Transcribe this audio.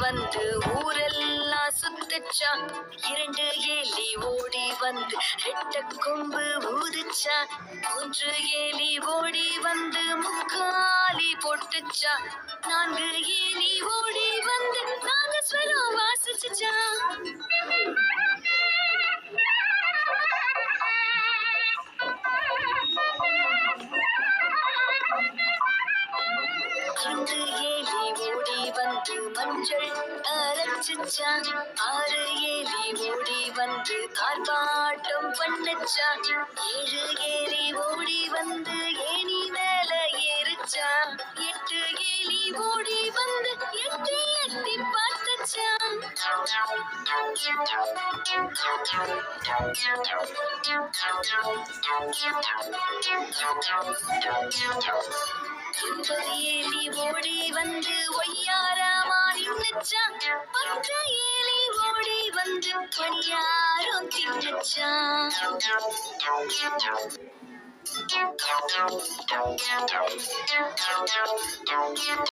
வந்து ஊரெல்லாம் சுத்துச்சா? இரண்டு ஏலி ஓடி வந்து ரெட்ட கொம்பு ஊதுச்சா? மூன்று ஏலி ஓடி வந்து முக்காலி போட்டுச்சா? நான்கு ஏலி ஓடி வந்து ஐந்து ஏலி ஓடி வந்து மஞ்சள் அரைச்சிச்சா? ஆறு ஏலி ஓடி வந்து ஆர்ப்பாட்டம் பண்ணச்சா? ஏழு ஏலி ஓடி வந்து ஏனி மேல ஏறிச்சா? எட்டு ஏலி ஓடி வந்து எட்டி எட்டி பார்த்துச்சா? Thank you. ஒன்பது நீ ஓடி வந்து ஒய்யாரமா நின்னுச்சா பத்து ஏலி ஓடி வந்து பணியாரம் தின்னுச்சா